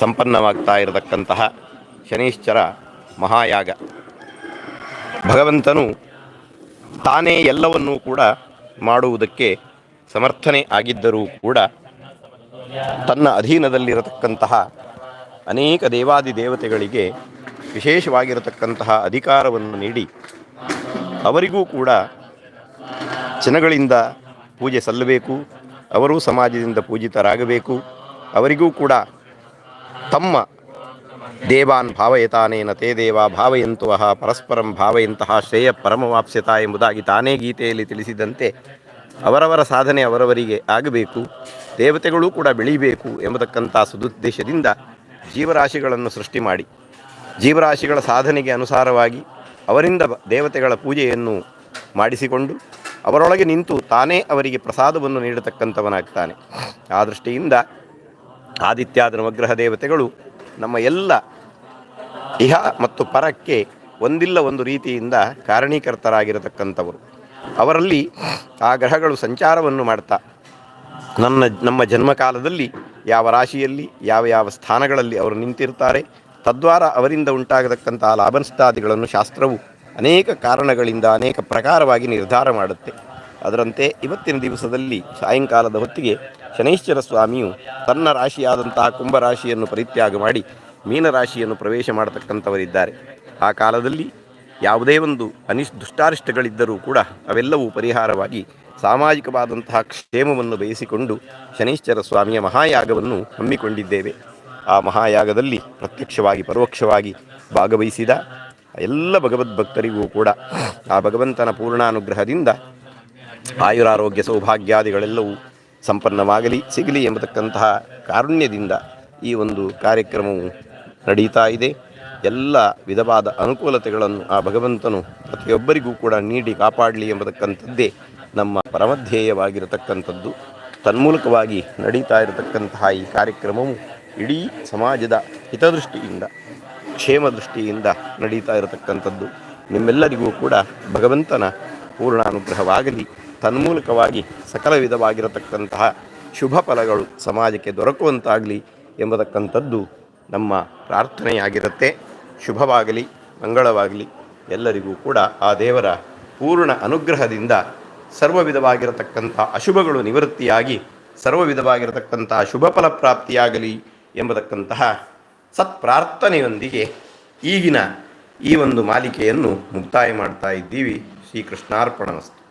ಸಂಪನ್ನವಾಗ್ತಾ ಇರತಕ್ಕಂತಹ ಶನೀಶ್ಚರ ಮಹಾಯಾಗ. ಭಗವಂತನು ತಾನೇ ಎಲ್ಲವನ್ನೂ ಕೂಡ ಮಾಡುವುದಕ್ಕೆ ಸಮರ್ಥನೆ ಆಗಿದ್ದರೂ ಕೂಡ ತನ್ನ ಅಧೀನದಲ್ಲಿರತಕ್ಕಂತಹ ಅನೇಕ ದೇವಾದಿ ದೇವತೆಗಳಿಗೆ ವಿಶೇಷವಾಗಿರತಕ್ಕಂತಹ ಅಧಿಕಾರವನ್ನು ನೀಡಿ ಅವರಿಗೂ ಕೂಡ ಜನಗಳಿಂದ ಪೂಜೆ ಸಲ್ಲಬೇಕು, ಅವರೂ ಸಮಾಜದಿಂದ ಪೂಜಿತರಾಗಬೇಕು, ಅವರಿಗೂ ಕೂಡ ತಮ್ಮ ದೇವಾನ್ ಭಾವಯತಾನೇನ ತೇ ದೇವ ಭಾವಯಂತುವಹ ಪರಸ್ಪರಂ ಭಾವಯಂತಹ ಶ್ರೇಯ ಪರಮವಾಪ್ಸ್ಯತ ಎಂಬುದಾಗಿ ತಾನೇ ಗೀತೆಯಲ್ಲಿ ತಿಳಿಸಿದಂತೆ ಅವರವರ ಸಾಧನೆ ಅವರವರಿಗೆ ಆಗಬೇಕು, ದೇವತೆಗಳೂ ಕೂಡ ಬೆಳೀಬೇಕು ಎಂಬತಕ್ಕಂಥ ಸದುದ್ದೇಶದಿಂದ ಜೀವರಾಶಿಗಳನ್ನು ಸೃಷ್ಟಿ ಮಾಡಿ. ಜೀವರಾಶಿಗಳ ಸಾಧನೆಗೆ ಅನುಸಾರವಾಗಿ ಅವರಿಂದ ದೇವತೆಗಳ ಪೂಜೆಯನ್ನು ಮಾಡಿಸಿಕೊಂಡು ಅವರೊಳಗೆ ನಿಂತು ತಾನೇ ಅವರಿಗೆ ಪ್ರಸಾದವನ್ನು ನೀಡತಕ್ಕಂಥವನಾಗ್ತಾನೆ. ಆ ದೃಷ್ಟಿಯಿಂದ ಆದಿತ್ಯಾದ ನವಗ್ರಹ ದೇವತೆಗಳು ನಮ್ಮ ಎಲ್ಲ ಇಹ ಮತ್ತು ಪರಕ್ಕೆ ಒಂದಿಲ್ಲ ಒಂದು ರೀತಿಯಿಂದ ಕಾರಣೀಕರ್ತರಾಗಿರತಕ್ಕಂಥವರು ಅವರಲ್ಲಿ ಆ ಗ್ರಹಗಳು ಸಂಚಾರವನ್ನು ಮಾಡ್ತಾ, ನನ್ನ, ನಮ್ಮ ಜನ್ಮಕಾಲದಲ್ಲಿ ಯಾವ ರಾಶಿಯಲ್ಲಿ, ಯಾವ ಯಾವ ಸ್ಥಾನಗಳಲ್ಲಿ ಅವರು ನಿಂತಿರ್ತಾರೆ, ತದ್ವಾರ ಅವರಿಂದ ಉಂಟಾಗತಕ್ಕಂಥ ಲಾಭನಷ್ಟಾದಿಗಳನ್ನು ಶಾಸ್ತ್ರವು ಅನೇಕ ಕಾರಣಗಳಿಂದ ಅನೇಕ ಪ್ರಕಾರವಾಗಿ ನಿರ್ಧಾರ ಮಾಡುತ್ತೆ. ಅದರಂತೆ ಇವತ್ತಿನ ದಿವಸದಲ್ಲಿ ಸಾಯಂಕಾಲದ ಹೊತ್ತಿಗೆ ಶನೈಶ್ಚರ ಸ್ವಾಮಿಯು ತನ್ನ ರಾಶಿಯಾದಂತಹ ಕುಂಭರಾಶಿಯನ್ನು ಪರಿತ್ಯಾಗ ಮಾಡಿ ಮೀನರಾಶಿಯನ್ನು ಪ್ರವೇಶ ಮಾಡತಕ್ಕಂಥವರಿದ್ದಾರೆ. ಆ ಕಾಲದಲ್ಲಿ ಯಾವುದೇ ಒಂದು ಅನಿಷ್ ದುಷ್ಟಾರಿಷ್ಟಗಳಿದ್ದರೂ ಕೂಡ ಅವೆಲ್ಲವೂ ಪರಿಹಾರವಾಗಿ ಸಾಮಾಜಿಕವಾದಂತಹ ಕ್ಷೇಮವನ್ನು ಬಯಸಿಕೊಂಡು ಶನೈಶ್ಚರ ಸ್ವಾಮಿಯ ಮಹಾಯಾಗವನ್ನು ಹಮ್ಮಿಕೊಂಡಿದ್ದೇವೆ. ಆ ಮಹಾಯಾಗದಲ್ಲಿ ಪ್ರತ್ಯಕ್ಷವಾಗಿ, ಪರೋಕ್ಷವಾಗಿ ಭಾಗವಹಿಸಿದ ಎಲ್ಲ ಭಗವದ್ಭಕ್ತರಿಗೂ ಕೂಡ ಆ ಭಗವಂತನ ಪೂರ್ಣಾನುಗ್ರಹದಿಂದ ಆಯುರಾರೋಗ್ಯ ಸೌಭಾಗ್ಯಾದಿಗಳೆಲ್ಲವೂ ಸಂಪನ್ನವಾಗಲಿ, ಸಿಗಲಿ ಎಂಬತಕ್ಕಂತಹ ಕಾರುಣ್ಯದಿಂದ ಈ ಒಂದು ಕಾರ್ಯಕ್ರಮವು ನಡೀತಾ ಇದೆ. ಎಲ್ಲ ವಿಧವಾದ ಅನುಕೂಲತೆಗಳನ್ನು ಆ ಭಗವಂತನು ಪ್ರತಿಯೊಬ್ಬರಿಗೂ ಕೂಡ ನೀಡಿ ಕಾಪಾಡಲಿ ಎಂಬತಕ್ಕಂಥದ್ದೇ ನಮ್ಮ ಪರಮಧ್ಯೇಯವಾಗಿರತಕ್ಕಂಥದ್ದು. ತನ್ಮೂಲಕವಾಗಿ ನಡೀತಾ ಇರತಕ್ಕಂತಹ ಈ ಕಾರ್ಯಕ್ರಮವು ಇಡೀ ಸಮಾಜದ ಹಿತದೃಷ್ಟಿಯಿಂದ ಕ್ಷೇಮ ದೃಷ್ಟಿಯಿಂದ ನಡೀತಾ ಇರತಕ್ಕಂಥದ್ದು. ನಿಮ್ಮೆಲ್ಲರಿಗೂ ಕೂಡ ಭಗವಂತನ ಪೂರ್ಣ ಅನುಗ್ರಹವಾಗಲಿ ತನ್ಮೂಲಕವಾಗಿ ಸಕಲ ವಿಧವಾಗಿರತಕ್ಕಂತಹ ಶುಭ ಫಲಗಳು ಸಮಾಜಕ್ಕೆ ದೊರಕುವಂತಾಗಲಿ ಎಂಬತಕ್ಕಂಥದ್ದು ನಮ್ಮ ಪ್ರಾರ್ಥನೆಯಾಗಿರುತ್ತೆ. ಶುಭವಾಗಲಿ, ಮಂಗಳವಾಗಲಿ ಎಲ್ಲರಿಗೂ ಕೂಡ ಆ ದೇವರ ಪೂರ್ಣ ಅನುಗ್ರಹದಿಂದ ಸರ್ವ ವಿಧವಾಗಿರತಕ್ಕಂಥ ಅಶುಭಗಳು ನಿವೃತ್ತಿಯಾಗಿ, ಸರ್ವ ವಿಧವಾಗಿರತಕ್ಕಂತಹ ಶುಭ ಫಲ ಪ್ರಾಪ್ತಿಯಾಗಲಿ ಎಂಬತಕ್ಕಂತಹ ಸತ್ಪ್ರಾರ್ಥನೆಯೊಂದಿಗೆ ಈಗಿನ ಈ ಒಂದು ಮಾಲಿಕೆಯನ್ನು ಮುಕ್ತಾಯ ಮಾಡ್ತಾ ಇದ್ದೀವಿ. ಶ್ರೀಕೃಷ್ಣಾರ್ಪಣಮಸ್ತು.